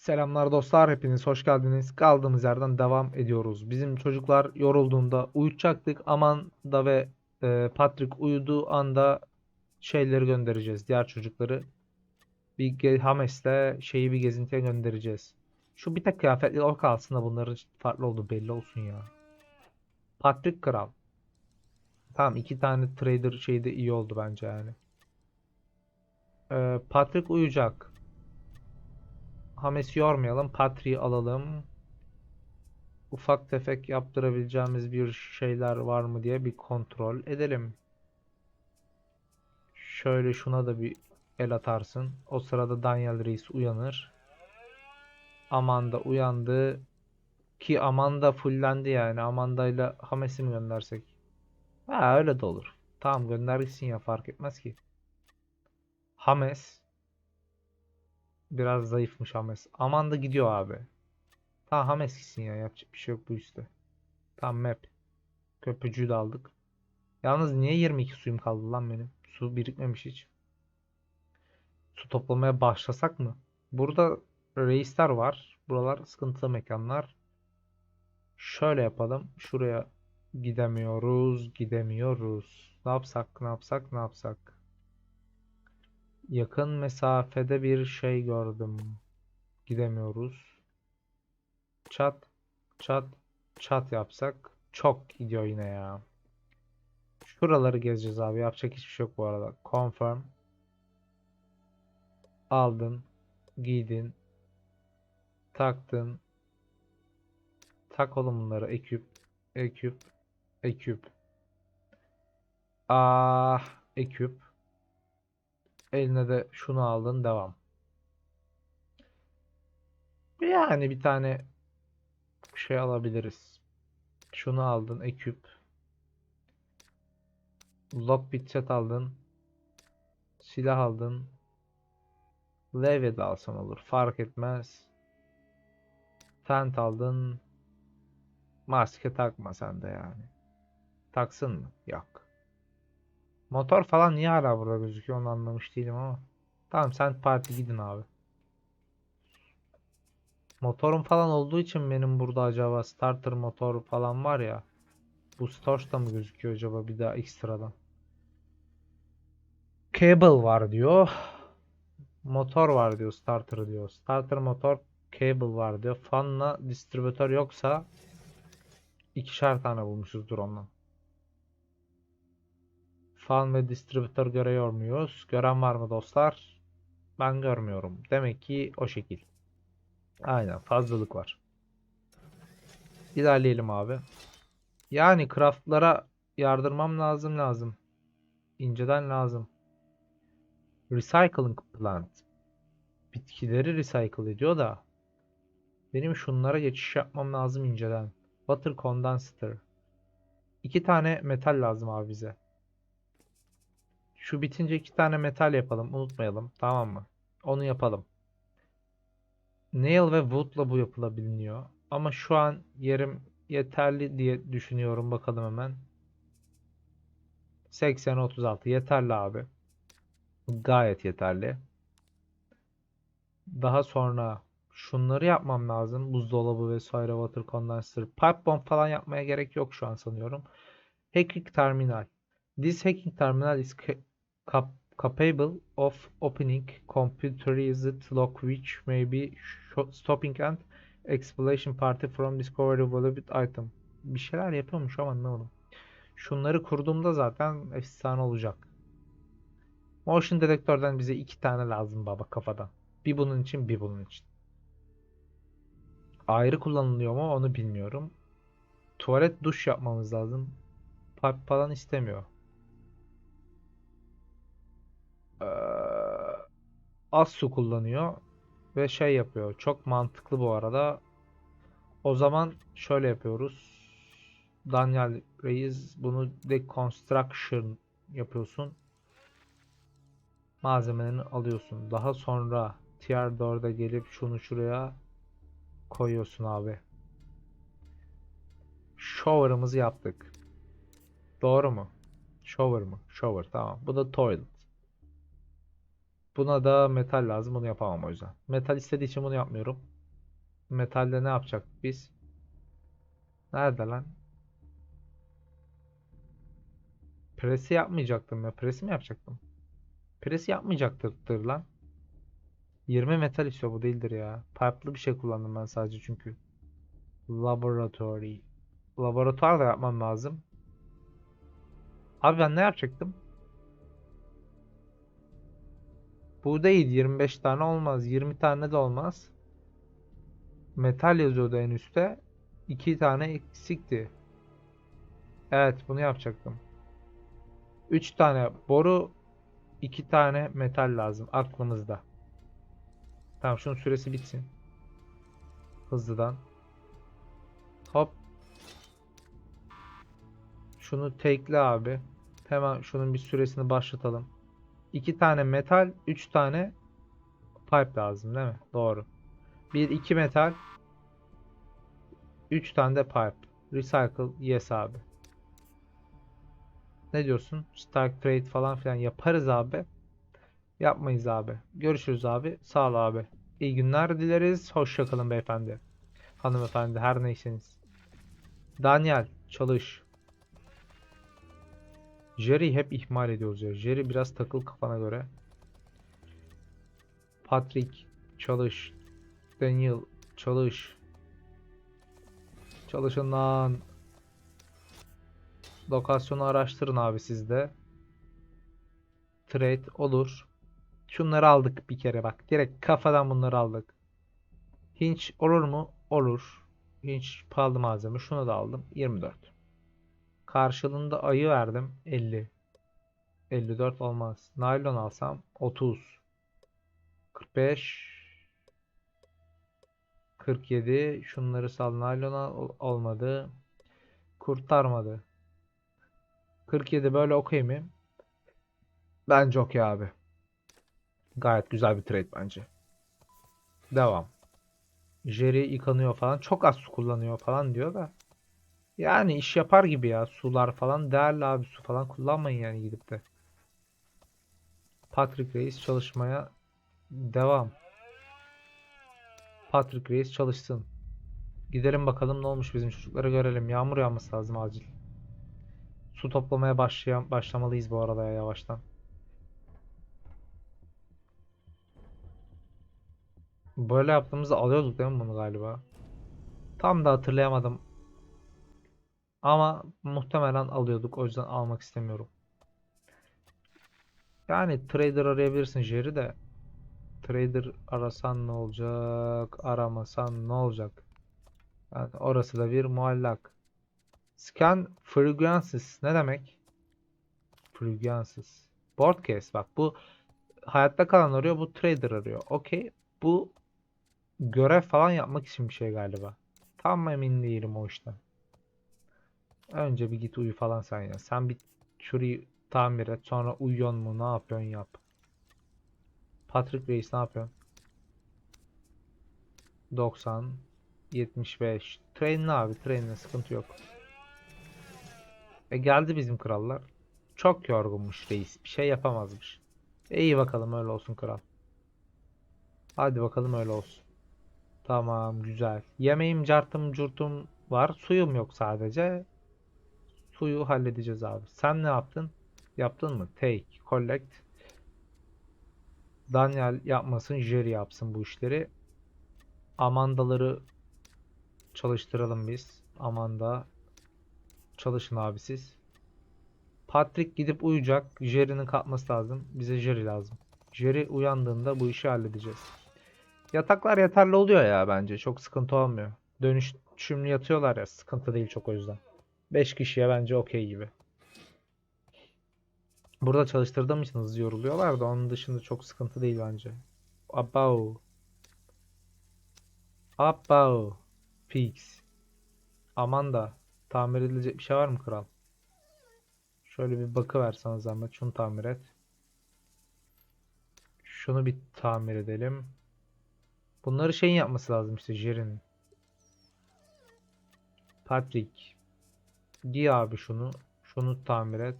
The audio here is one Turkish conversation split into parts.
Selamlar dostlar, hepiniz hoş geldiniz. Kaldığımız yerden devam ediyoruz. Bizim çocuklar yorulduğunda uyutacaktık. Amanda ve e, Patrick uyuduğu anda şeyleri göndereceğiz. Diğer çocukları bir Hames'le şeyi bir gezintiye göndereceğiz. Şu bir tek kıyafetli o kalsın da bunların farklı olduğu belli olsun ya. Patrick Kral. Tamam iki tane trader şeyi de iyi oldu bence yani. E, Patrick uyuyacak. Hames'i yormayalım. Patri'yi alalım. Ufak tefek yaptırabileceğimiz bir şeyler var mı diye bir kontrol edelim. Şöyle şuna da bir el atarsın. O sırada Daniel Reis uyanır. Amanda uyandı. Ki Amanda fullendi yani. Amanda ile Hames'i mi göndersek? Ha öyle de olur. Tamam gönder gitsin ya fark etmez ki. Hames. Biraz zayıfmış Hames. Aman da gidiyor abi. Tamam Hames gitsin ya. Yapacak bir şey yok bu üstte. Tamam map. Köprücüğü de aldık. Yalnız niye 22 suyum kaldı lan benim? Su birikmemiş hiç. Su toplamaya başlasak mı? Burada reisler var. Buralar sıkıntılı mekanlar. Şöyle yapalım. Şuraya gidemiyoruz. Gidemiyoruz. Ne yapsak? Ne yapsak? Ne yapsak? Yakın mesafede bir şey gördüm. Gidemiyoruz. Çat, çat, çat yapsak çok gidiyor yine ya. Şuraları gezeceğiz abi. Yapacak hiçbir şey yok bu arada. Confirm. Aldın, giydin, taktın. Tak oğlum bunları. Eküp, eküp, eküp. Ah, eküp. Eline de şunu aldın devam. Yani bir tane şey alabiliriz. Şunu aldın eküp. Lockpick set aldın. Silah aldın. Levye de alsan olur. Fark etmez. Tent aldın. Maske takma sen de yani. Taksın mı? Yok. Motor falan niye hala burada gözüküyor onu anlamış değilim ama. Tamam sen parti gidin abi. Motorum falan olduğu için benim burada acaba starter motor falan var ya. Bu Store'da mı gözüküyor acaba bir daha ekstradan? Cable var diyor. Motor var diyor starter diyor. Starter motor cable var diyor. Fanla distribütör yoksa ikişer tane bulmuşuzdur ondan. Fan ve distribütör görüyor muyuz? Gören var mı dostlar? Ben görmüyorum. Demek ki o şekil. Aynen fazlalık var. İlerleyelim abi. Yani craftlara yardırmam lazım lazım. İnceden lazım. Recycling plant. Bitkileri recycle ediyor da. Benim şunlara geçiş yapmam lazım inceden. Water condenser. İki tane metal lazım abi bize. Şu bitince iki tane metal yapalım. Unutmayalım. Tamam mı? Onu yapalım. Nail ve wood'la bu yapılabiliyor. Ama şu an yerim yeterli diye düşünüyorum. Bakalım hemen. 80 36 yeterli abi. Gayet yeterli. Daha sonra şunları yapmam lazım. Buzdolabı vesaire, water condenser. Pipe bomb falan yapmaya gerek yok şu an sanıyorum. Hacking terminal. This hacking terminal is capable of opening computerized lock which may be stopping and exploration party from discovery valuable item. Bir şeyler yapıyormuş ama anlamadım. Şunları kurduğumda zaten efsane olacak. Motion dedektörden bize iki tane lazım baba kafadan. Bir bunun için bir bunun için. Ayrı kullanılıyor mu onu bilmiyorum. Tuvalet duş yapmamız lazım. Pipe falan istemiyor. Ee, az su kullanıyor ve şey yapıyor. Çok mantıklı bu arada. O zaman şöyle yapıyoruz. Daniel Reis bunu deconstruction yapıyorsun. Malzemelerini alıyorsun. Daha sonra tier 4'e gelip şunu şuraya koyuyorsun abi. Shower'ımızı yaptık. Doğru mu? Shower mı? Shower tamam. Bu da toilet. Buna da metal lazım. Bunu yapamam o yüzden. Metal istediği için bunu yapmıyorum. Metalde ne yapacaktık biz? Nerede lan? Presi yapmayacaktım ya. Presi mi yapacaktım? Presi yapmayacaktır lan. 20 metal istiyor bu değildir ya. Pipe'lı bir şey kullandım ben sadece çünkü. Laboratory. Laboratuvar da yapmam lazım. Abi ben ne yapacaktım? Bu değil 25 tane olmaz. 20 tane de olmaz. Metal yazıyordu en üstte. 2 tane eksikti. Evet bunu yapacaktım. 3 tane boru 2 tane metal lazım aklımızda. Tamam şunun süresi bitsin. Hızlıdan. Hop. Şunu tekle abi. Hemen şunun bir süresini başlatalım. 2 tane metal, 3 tane pipe lazım değil mi? Doğru. 1 2 metal, 3 tane de pipe. Recycle yes abi. Ne diyorsun? Stark trade falan filan yaparız abi. Yapmayız abi. Görüşürüz abi. Sağ ol abi. İyi günler dileriz. Hoşça kalın beyefendi. Hanımefendi her neyseniz. Daniel çalış. Jerry hep ihmal ediyoruz ya. Jerry biraz takıl kafana göre. Patrick çalış. Daniel çalış. Çalışın lan. Lokasyonu araştırın abi siz de. Trade olur. Şunları aldık bir kere bak. Direkt kafadan bunları aldık. Hinch olur mu? Olur. Hinch pahalı malzeme. Şunu da aldım. 24. Karşılığında ayı verdim. 50. 54 olmaz. Naylon alsam 30. 45. 47. Şunları sal. Naylon olmadı. Kurtarmadı. 47 böyle okey mi? Bence okey abi. Gayet güzel bir trade bence. Devam. Jerry yıkanıyor falan. Çok az su kullanıyor falan diyor da. Yani iş yapar gibi ya. Sular falan değerli abi. Su falan kullanmayın yani gidip de. Patrick Reis çalışmaya devam. Patrick Reis çalışsın. Gidelim bakalım ne olmuş bizim çocukları görelim. Yağmur yağması lazım acil. Su toplamaya başlayan başlamalıyız bu arada ya yavaştan. Böyle yaptığımızda alıyorduk değil mi bunu galiba? Tam da hatırlayamadım. Ama muhtemelen alıyorduk. O yüzden almak istemiyorum. Yani trader arayabilirsin Jerry de. Trader arasan ne olacak? Aramasan ne olacak? Yani orası da bir muallak. Scan fragrances ne demek? Fragrances. Broadcast bak bu hayatta kalan arıyor bu trader arıyor. Okey. Bu görev falan yapmak için bir şey galiba. Tam emin değilim o işten. Önce bir git uyu falan sen ya. Sen bir şurayı tamir et. Sonra uyuyor mu? Ne yapıyorsun yap. Patrick Reis ne yapıyorsun? 90 75 Train'le abi train'le sıkıntı yok. E geldi bizim krallar. Çok yorgunmuş reis. Bir şey yapamazmış. E iyi bakalım öyle olsun kral. Hadi bakalım öyle olsun. Tamam güzel. Yemeğim cartım curtum var. Suyum yok sadece. Suyu halledeceğiz abi. Sen ne yaptın? Yaptın mı? Take, collect. Daniel yapmasın, Jerry yapsın bu işleri. Amandaları çalıştıralım biz. Amanda çalışın abi siz. Patrick gidip uyuyacak. Jerry'nin kalkması lazım. Bize Jerry lazım. Jerry uyandığında bu işi halledeceğiz. Yataklar yeterli oluyor ya bence. Çok sıkıntı olmuyor. Dönüşümlü yatıyorlar ya. Sıkıntı değil çok o yüzden. 5 kişiye bence okey gibi. Burada çalıştırdığım için yoruluyorlar da onun dışında çok sıkıntı değil bence. Abav. Abav. Fix. Amanda. Tamir edilecek bir şey var mı kral? Şöyle bir bakıver sana zahmet. Şunu tamir et. Şunu bir tamir edelim. Bunları şeyin yapması lazım işte Jerry'nin. Patrick. Giy abi şunu. Şunu tamir et.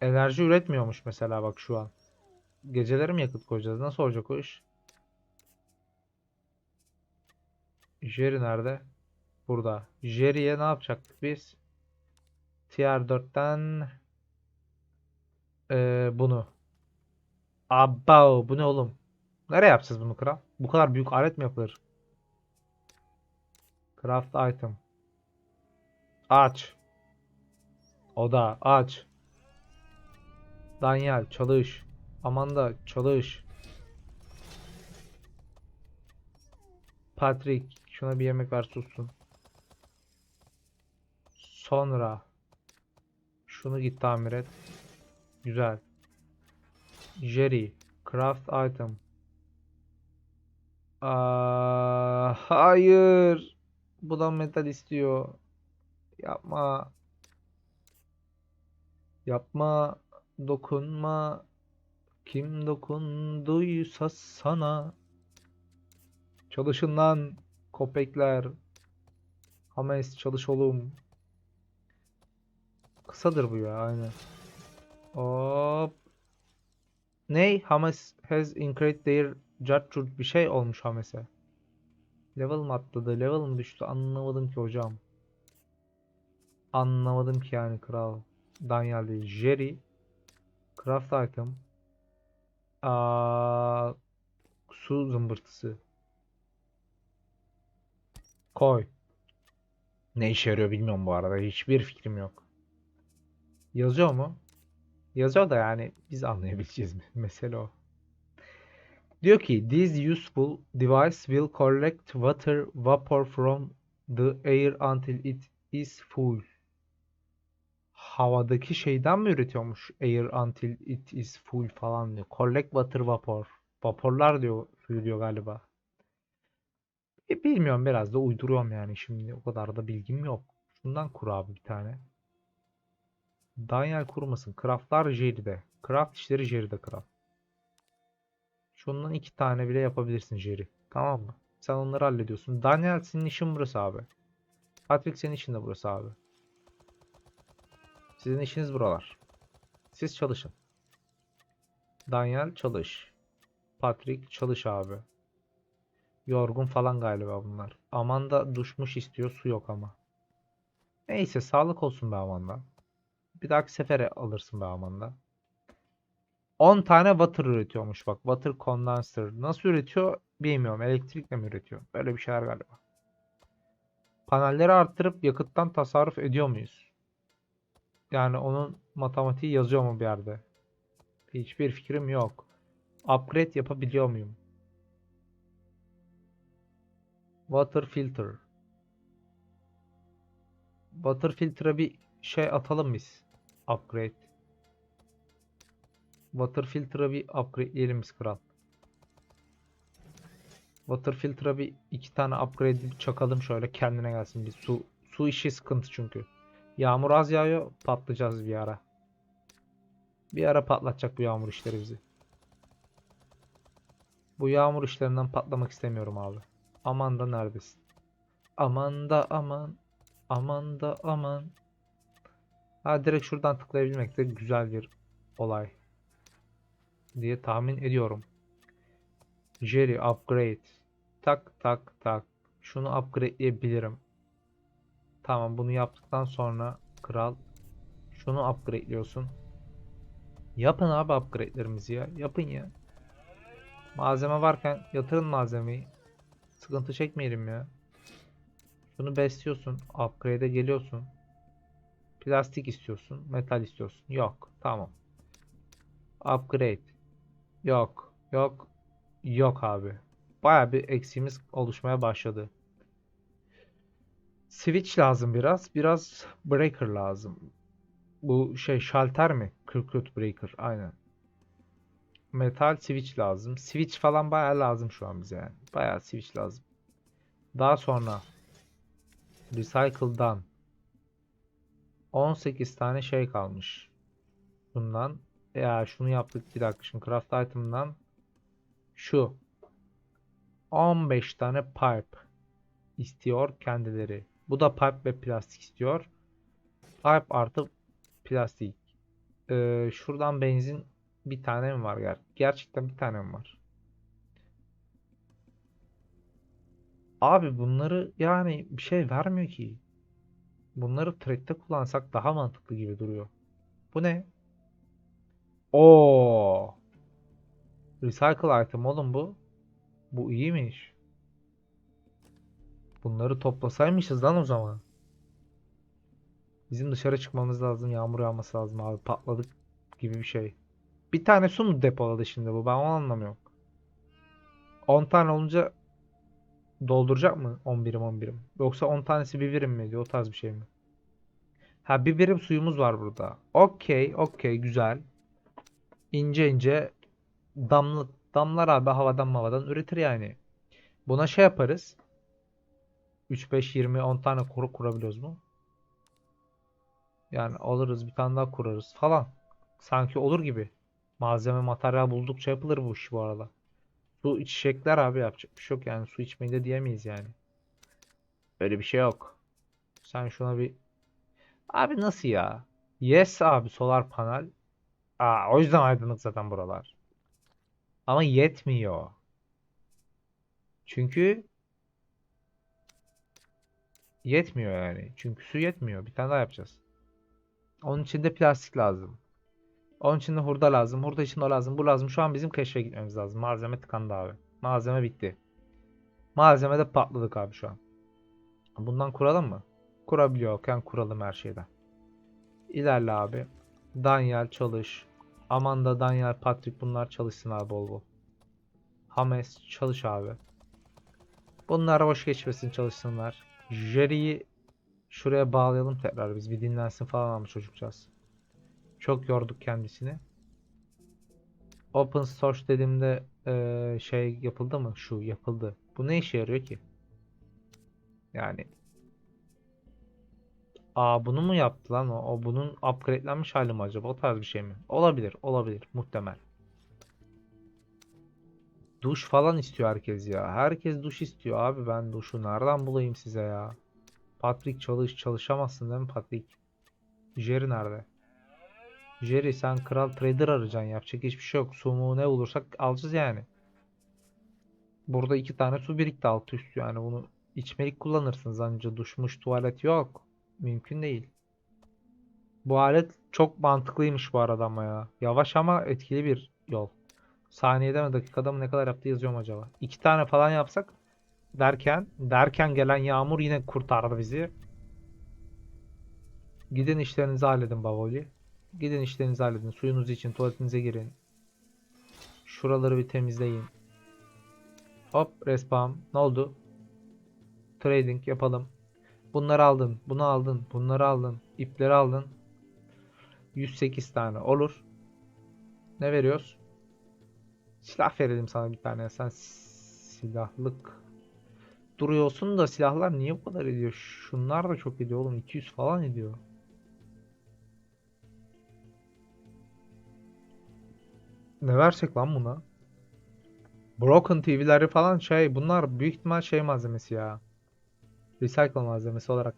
Enerji üretmiyormuş mesela bak şu an. Geceleri mi yakıt koyacağız? Nasıl olacak o iş? Jerry nerede? Burada. Jerry'e ne yapacaktık biz? Tier 4'ten eee, bunu. Abav bu ne oğlum? Nereye yapacağız bunu kral? Bu kadar büyük alet mi yapılır? Craft item. Aç. Oda aç. Daniel çalış. Amanda çalış. Patrick şuna bir yemek ver sussun. Sonra şunu git tamir et. Güzel. Jerry craft item. Aa, hayır. Bu da metal istiyor. Yapma. Yapma. Dokunma. Kim dokunduysa sana. Çalışın lan. Köpekler. Hames çalış oğlum. Kısadır bu ya aynen. Hop. Ney? Hames has increased their judgment bir şey olmuş Hames'e. Level mı atladı? Level mı düştü? Anlamadım ki hocam. Anlamadım ki yani kral. Daniel değil. Jerry. Craft item. Aa, su zımbırtısı. Koy. Ne işe yarıyor bilmiyorum bu arada. Hiçbir fikrim yok. Yazıyor mu? Yazıyor da yani biz anlayabileceğiz mi? Mesele o. Diyor ki this useful device will collect water vapor from the air until it is full. Havadaki şeyden mi üretiyormuş? Air until it is full falan diyor. Collect water vapor. Vaporlar diyor, diyor galiba. E, bilmiyorum biraz da uyduruyorum yani şimdi o kadar da bilgim yok. Şundan kur abi bir tane. Daniel kurmasın. Craftlar Jerry'de. Craft işleri Jerry'de craft. Şundan iki tane bile yapabilirsin Jerry. Tamam mı? Sen onları hallediyorsun. Daniel senin işin burası abi. Patrick senin işin de burası abi. Sizin işiniz buralar. Siz çalışın. Daniel çalış. Patrick çalış abi. Yorgun falan galiba bunlar. Amanda duşmuş istiyor. Su yok ama. Neyse sağlık olsun be Amanda. Bir dahaki sefere alırsın be Amanda. 10 tane water üretiyormuş bak. Water condenser. Nasıl üretiyor bilmiyorum. Elektrikle mi üretiyor? Böyle bir şeyler galiba. Panelleri arttırıp yakıttan tasarruf ediyor muyuz? Yani onun matematiği yazıyor mu bir yerde? Hiçbir fikrim yok. Upgrade yapabiliyor muyum? Water filter. Water filter'a bir şey atalım biz. Upgrade. Water filter'a bir upgrade'leyelim biz kral. Water filter'a bir iki tane upgrade çakalım şöyle kendine gelsin bir su su işi sıkıntı çünkü. Yağmur az yağıyor patlayacağız bir ara. Bir ara patlatacak bu yağmur işleri bizi. Bu yağmur işlerinden patlamak istemiyorum abi. Aman da neredesin? Aman da aman. Aman da aman. Ha direkt şuradan tıklayabilmek de güzel bir olay. Diye tahmin ediyorum. Jerry upgrade. Tak tak tak. Şunu upgrade'leyebilirim. Tamam bunu yaptıktan sonra kral şunu upgrade'liyorsun. Yapın abi upgrade'lerimizi ya. Yapın ya. Malzeme varken yatırın malzemeyi. Sıkıntı çekmeyelim ya. Şunu besliyorsun. Upgrade'e geliyorsun. Plastik istiyorsun. Metal istiyorsun. Yok. Tamam. Upgrade. Yok. Yok. Yok abi. Baya bir eksiğimiz oluşmaya başladı. Switch lazım biraz. Biraz breaker lazım. Bu şey şalter mi? Circuit breaker. Aynen. Metal switch lazım. Switch falan bayağı lazım şu an bize yani. Bayağı switch lazım. Daha sonra Recycle'dan 18 tane şey kalmış. Bundan ya şunu yaptık bir dakika şimdi craft item'dan şu 15 tane pipe istiyor kendileri. Bu da pipe ve plastik istiyor. Pipe artı plastik. Ee, şuradan benzin bir tane mi var? Ger gerçekten bir tane mi var? Abi bunları yani bir şey vermiyor ki. Bunları trade'de kullansak daha mantıklı gibi duruyor. Bu ne? Oo. Recycle item oğlum bu. Bu iyiymiş. Bunları toplasaymışız lan o zaman. Bizim dışarı çıkmamız lazım. Yağmur yağması lazım abi. Patladık gibi bir şey. Bir tane su mu depoladı şimdi bu? Ben onu anlamıyorum. 10 tane olunca dolduracak mı 10 birim 10 birim? Yoksa 10 tanesi bir birim mi diyor? O tarz bir şey mi? Ha bir birim suyumuz var burada. Okey, okey, güzel. İnce ince damla, damlar abi havadan havadan üretir yani. Buna şey yaparız. 3, 5, 20, 10 tane kuru kurabiliyoruz mu? Yani alırız bir tane daha kurarız falan. Sanki olur gibi. Malzeme materyal buldukça yapılır bu iş bu arada. Su içecekler abi yapacak bir şey yok yani su içmeyi de diyemeyiz yani. Öyle bir şey yok. Sen şuna bir... Abi nasıl ya? Yes abi solar panel. Aa, o yüzden aydınlık zaten buralar. Ama yetmiyor. Çünkü yetmiyor yani. Çünkü su yetmiyor. Bir tane daha yapacağız. Onun için de plastik lazım. Onun için de hurda lazım. Hurda için o lazım. Bu lazım. Şu an bizim keşfe gitmemiz lazım. Malzeme tıkandı abi. Malzeme bitti. Malzemede patladık abi şu an. Bundan kuralım mı? Kurabiliyorken kuralım her şeyden. İlerle abi. Daniel çalış. Amanda, Daniel, Patrick bunlar çalışsın abi bol bol. Hames çalış abi. Bunlar boş geçmesin çalışsınlar. Jerry'yi şuraya bağlayalım tekrar biz. Bir dinlensin falan ama çocukcağız. Çok yorduk kendisini. Open source dediğimde eee, şey yapıldı mı? Şu yapıldı. Bu ne işe yarıyor ki? Yani Aa bunu mu yaptı lan o? O bunun upgradelenmiş hali mi acaba? O tarz bir şey mi? Olabilir, olabilir. Muhtemel. Duş falan istiyor herkes ya. Herkes duş istiyor abi. Ben duşu nereden bulayım size ya? Patrick çalış, çalışamazsın değil mi Patrick? Jerry nerede? Jerry sen kral trader arayacaksın. Yapacak hiçbir şey yok. Su mu ne bulursak alacağız yani. Burada iki tane su birikti altı üstü yani bunu içmelik kullanırsınız anca duşmuş tuvalet yok. Mümkün değil. Bu alet çok mantıklıymış bu arada ama ya. Yavaş ama etkili bir yol. Saniyede mi dakikada mı ne kadar yaptı yazıyorum acaba. İki tane falan yapsak derken derken gelen yağmur yine kurtardı bizi. Gidin işlerinizi halledin Bavoli. Gidin işlerinizi halledin. Suyunuz için tuvaletinize girin. Şuraları bir temizleyin. Hop respawn. Ne oldu? Trading yapalım. Bunları aldın. Bunu aldın. Bunları aldın. ipleri aldın. 108 tane olur. Ne veriyoruz? Silah verelim sana bir tane. Sen silahlık duruyorsun da silahlar niye bu kadar ediyor? Şunlar da çok ediyor oğlum. 200 falan ediyor. Ne versek lan buna? Broken TV'leri falan şey bunlar büyük ihtimal şey malzemesi ya. Recycle malzemesi olarak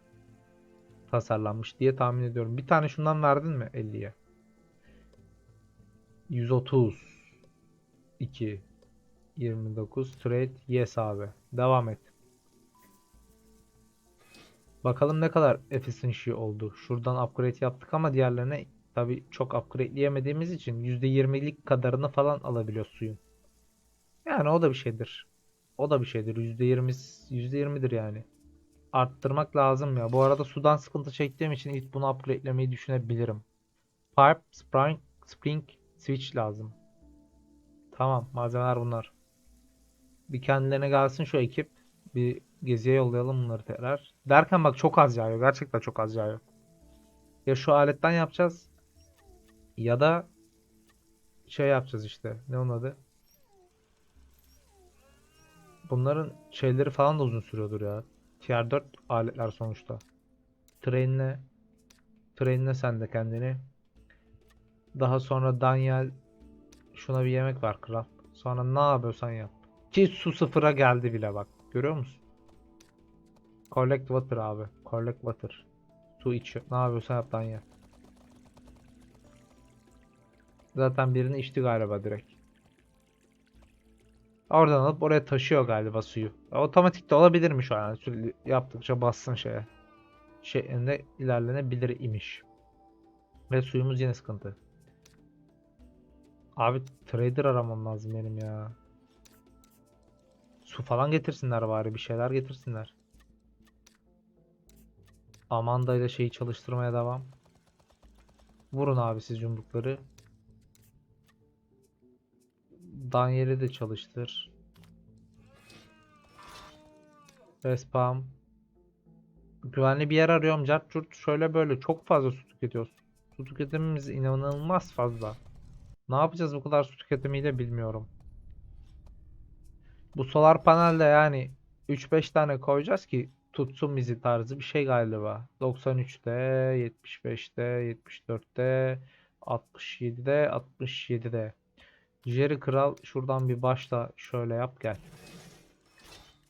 tasarlanmış diye tahmin ediyorum. Bir tane şundan verdin mi 50'ye? 130 2 29 trade yes abi. Devam et. Bakalım ne kadar efficiency oldu. Şuradan upgrade yaptık ama diğerlerine tabi çok upgradeleyemediğimiz için %20'lik kadarını falan alabiliyoruz suyun. Yani o da bir şeydir. O da bir şeydir. %20 %20'dir yani. Arttırmak lazım ya. Bu arada sudan sıkıntı çektiğim için ilk bunu upgrade'lemeyi düşünebilirim. Pipe, spring, spring, switch lazım. Tamam, malzemeler bunlar. Bir kendilerine gelsin şu ekip. Bir geziye yollayalım bunları tekrar. Derken bak çok az yağıyor. Gerçekten çok az yağıyor. Ya şu aletten yapacağız. Ya da şey yapacağız işte. Ne onun adı? Bunların şeyleri falan da uzun sürüyordur ya. Tier 4 aletler sonuçta. Train'le Train'le sen de kendini. Daha sonra Daniel şuna bir yemek var kral. Sonra ne yapıyorsan yap. Ki su sıfıra geldi bile bak. Görüyor musun? Collect water abi. Collect water. Su içiyor. Ne yapıyorsan yap Daniel. Zaten birini içti galiba direkt. Oradan alıp oraya taşıyor galiba suyu. Otomatik de olabilir mi şu an? Yani sürekli yaptıkça bassın şeye. Şeklinde ilerlenebilir imiş. Ve suyumuz yine sıkıntı. Abi trader aramam lazım benim ya. Su falan getirsinler bari bir şeyler getirsinler. Amanda ile şeyi çalıştırmaya devam. Vurun abi siz yumrukları. Daniel'i de çalıştır. Respawn. Güvenli bir yer arıyorum. Cart curt şöyle böyle çok fazla su tüketiyoruz. Su tüketimimiz inanılmaz fazla. Ne yapacağız bu kadar su tüketimiyle bilmiyorum. Bu solar panelde yani 3-5 tane koyacağız ki tutsun bizi tarzı bir şey galiba. 93'te, 75'te, 74'te, 67'de, 67'de. Jerry Kral şuradan bir başla şöyle yap gel.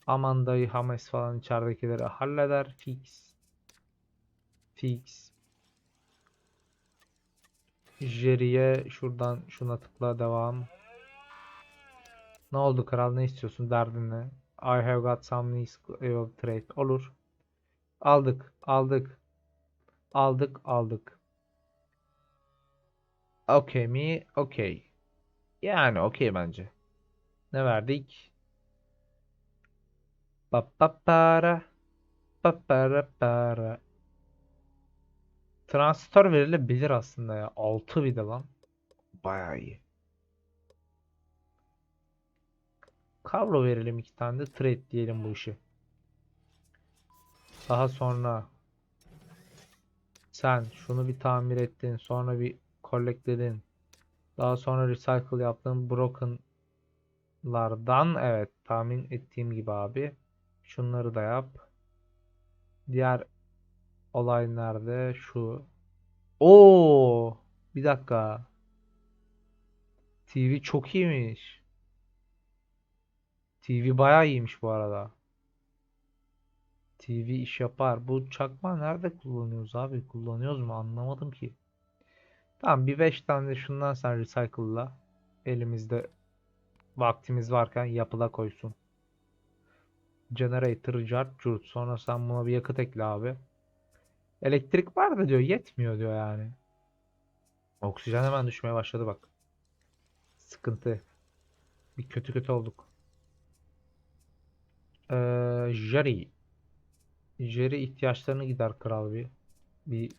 Amanda'yı Hames falan içeridekileri halleder. Fix. Fix. Jerry'e şuradan şuna tıkla devam. Ne oldu kral ne istiyorsun derdin ne? I have got some nice of trade. Olur. Aldık. Aldık. Aldık. Aldık. Okay mi? Okay. Yani okey bence. Ne verdik? Pa pa para. Pa para para. Transfer verilebilir aslında ya. 6 bir lan. Bayağı iyi. Kavro verelim iki tane de trade diyelim bu işi. Daha sonra sen şunu bir tamir ettin, sonra bir collectledin. Daha sonra recycle yaptığın brokenlardan evet tahmin ettiğim gibi abi. Şunları da yap. Diğer olay nerede? Şu. Oo, bir dakika. TV çok iyiymiş. TV bayağı iyiymiş bu arada. TV iş yapar. Bu çakma nerede kullanıyoruz abi? Kullanıyoruz mu? Anlamadım ki. Tamam bir 5 tane şundan sen recycle'la. Elimizde vaktimiz varken yapıla koysun. Generator, cart, curt. Sonra sen buna bir yakıt ekle abi. Elektrik var da diyor yetmiyor diyor yani. Oksijen hemen düşmeye başladı bak. Sıkıntı. Bir kötü kötü olduk. Ee, Jerry. Jerry ihtiyaçlarını gider kral bir. Bir,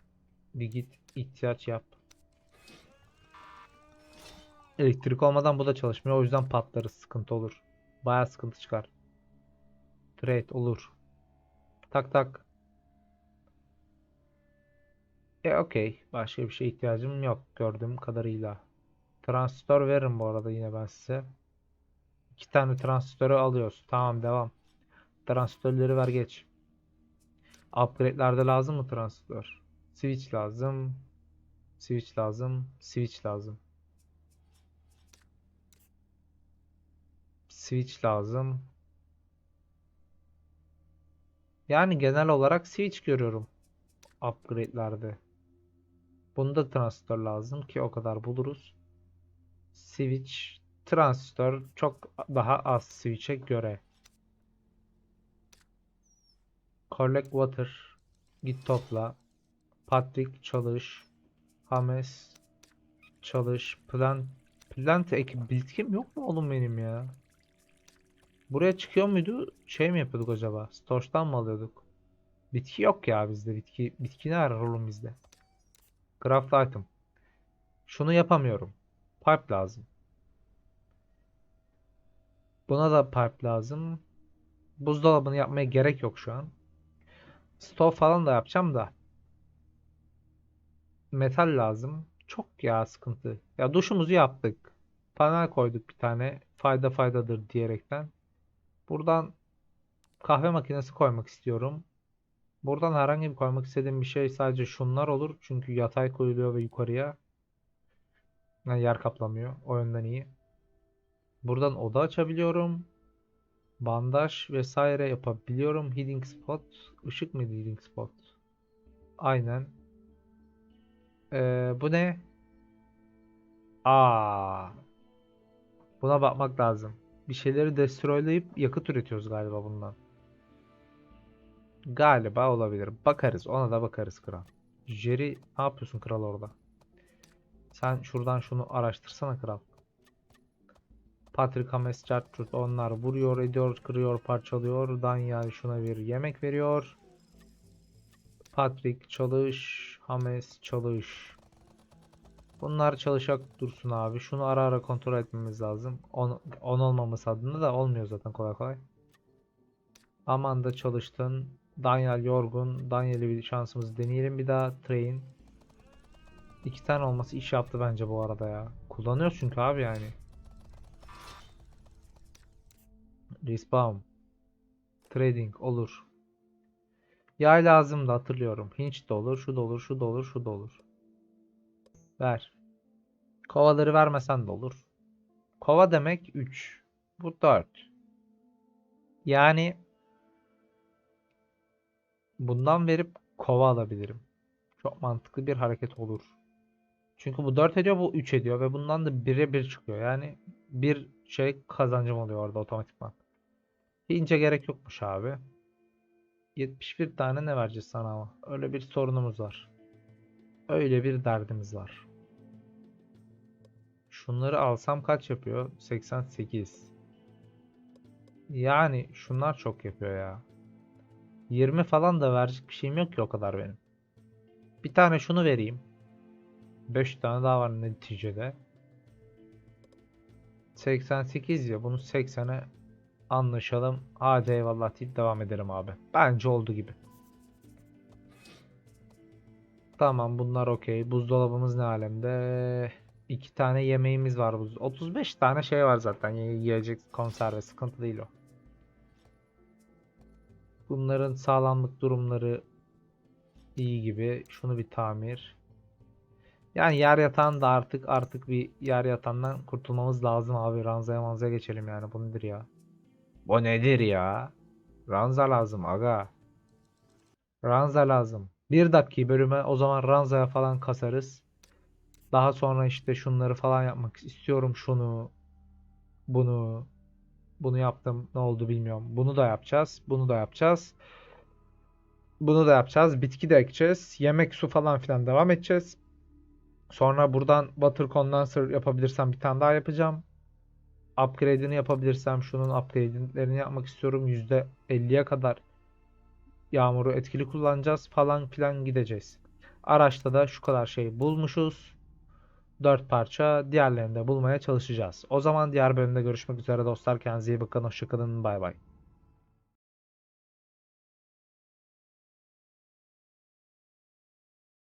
bir git ihtiyaç yap. Elektrik olmadan bu da çalışmıyor. O yüzden patlarız. Sıkıntı olur. Baya sıkıntı çıkar. Trade olur. Tak tak. E okey. Başka bir şeye ihtiyacım yok gördüğüm kadarıyla. Transistör veririm bu arada yine ben size. İki tane transistörü alıyoruz. Tamam devam. Transistörleri ver geç. Upgrade'lerde lazım mı transistör? Switch lazım. Switch lazım. Switch lazım. Switch lazım. Yani genel olarak switch görüyorum. Upgrade'lerde. Bunda transistör lazım ki o kadar buluruz. Switch, transistör çok daha az switch'e göre. Collect water. Git topla. Patrick çalış. Hames çalış. Plant plant ekip bitkim yok mu oğlum benim ya? Buraya çıkıyor muydu? Şey mi yapıyorduk acaba? Storage'dan mı alıyorduk? Bitki yok ya bizde. Bitki bitki ne arar oğlum bizde? Craft item. Şunu yapamıyorum. Pipe lazım. Buna da pipe lazım. Buzdolabını yapmaya gerek yok şu an. Stove falan da yapacağım da. Metal lazım. Çok ya sıkıntı. Ya duşumuzu yaptık. Panel koyduk bir tane. Fayda faydadır diyerekten. Buradan kahve makinesi koymak istiyorum. Buradan herhangi bir koymak istediğim bir şey sadece şunlar olur. Çünkü yatay koyuluyor ve yukarıya. Yani yer kaplamıyor. O yönden iyi. Buradan oda açabiliyorum. Bandaj vesaire yapabiliyorum. Healing spot. Işık mıydı healing spot? Aynen. Ee, bu ne? Aa. Buna bakmak lazım. Bir şeyleri destroylayıp yakıt üretiyoruz galiba bundan. Galiba olabilir. Bakarız. Ona da bakarız kral. Jerry ne yapıyorsun kral orada? Sen şuradan şunu araştırsana kral. Patrick Hames, Charturt onlar vuruyor, ediyor, kırıyor, parçalıyor. Daniel şuna bir yemek veriyor. Patrick çalış, Hames çalış. Bunlar çalışak dursun abi. Şunu ara ara kontrol etmemiz lazım. 10 olmaması adına da olmuyor zaten kolay kolay. Aman da çalıştın. Daniel yorgun. Daniel'e bir şansımızı deneyelim bir daha. Train. İki tane olması iş yaptı bence bu arada ya. Kullanıyoruz çünkü abi yani. Respawn. Trading olur. Yay lazım da hatırlıyorum. Hinch de olur, şu da olur, şu da olur, şu da olur. Ver. Kovaları vermesen de olur. Kova demek 3. Bu 4. Yani bundan verip kova alabilirim. Çok mantıklı bir hareket olur. Çünkü bu 4 ediyor, bu 3 ediyor ve bundan da 1'e 1 çıkıyor. Yani bir şey kazancım oluyor orada otomatikman. Hinç'e gerek yokmuş abi. 71 tane ne vereceğiz sana ama? Öyle bir sorunumuz var. Öyle bir derdimiz var. Şunları alsam kaç yapıyor? 88. Yani şunlar çok yapıyor ya. 20 falan da verecek bir şeyim yok ki o kadar benim. Bir tane şunu vereyim. 5 tane daha var neticede. 88 ya bunu 80'e anlaşalım. Hadi eyvallah deyip devam edelim abi. Bence oldu gibi. Tamam bunlar okey. Buzdolabımız ne alemde? İki tane yemeğimiz var. buz- 35 tane şey var zaten. Ye- Yiyecek konserve sıkıntı değil o. Bunların sağlamlık durumları iyi gibi. Şunu bir tamir. Yani yer yatağın da artık artık bir yer yatağından kurtulmamız lazım abi. Ranzaya manzaya geçelim yani. Bu nedir ya? Bu nedir ya? Ranza lazım aga. Ranza lazım. Bir dakika bölüme o zaman ranzaya falan kasarız. Daha sonra işte şunları falan yapmak istiyorum. Şunu, bunu, bunu yaptım. Ne oldu bilmiyorum. Bunu da yapacağız. Bunu da yapacağız. Bunu da yapacağız. Bitki de ekeceğiz. Yemek, su falan filan devam edeceğiz. Sonra buradan water condenser yapabilirsem bir tane daha yapacağım. Upgrade'ini yapabilirsem şunun upgrade'lerini yapmak istiyorum. %50'ye kadar yağmuru etkili kullanacağız falan filan gideceğiz. Araçta da şu kadar şey bulmuşuz. 4 parça diğerlerini de bulmaya çalışacağız. O zaman diğer bölümde görüşmek üzere dostlar. Kendinize iyi bakın. Hoşçakalın. Bay bay.